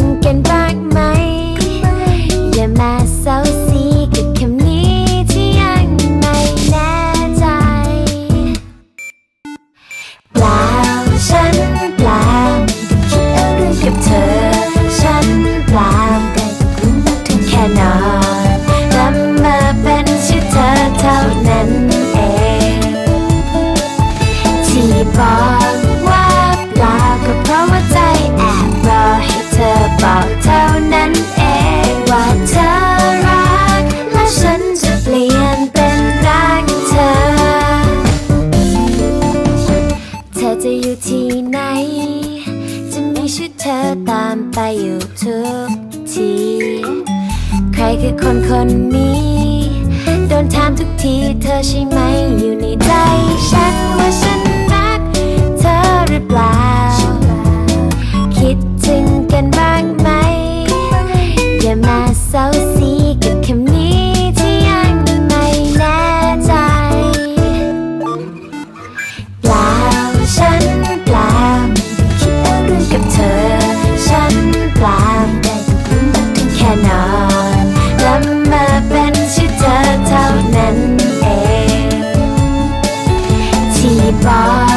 can get back จะมีชุดเธอตามไปอยู่ทุกที ใครคือคนคนนี้ โดนถามทุกทีเธอใช่ไหมอยู่ในใจฉันว่าฉัน นอนลัมาเป็นชื่อเธอเท่านั้นเองที่บอก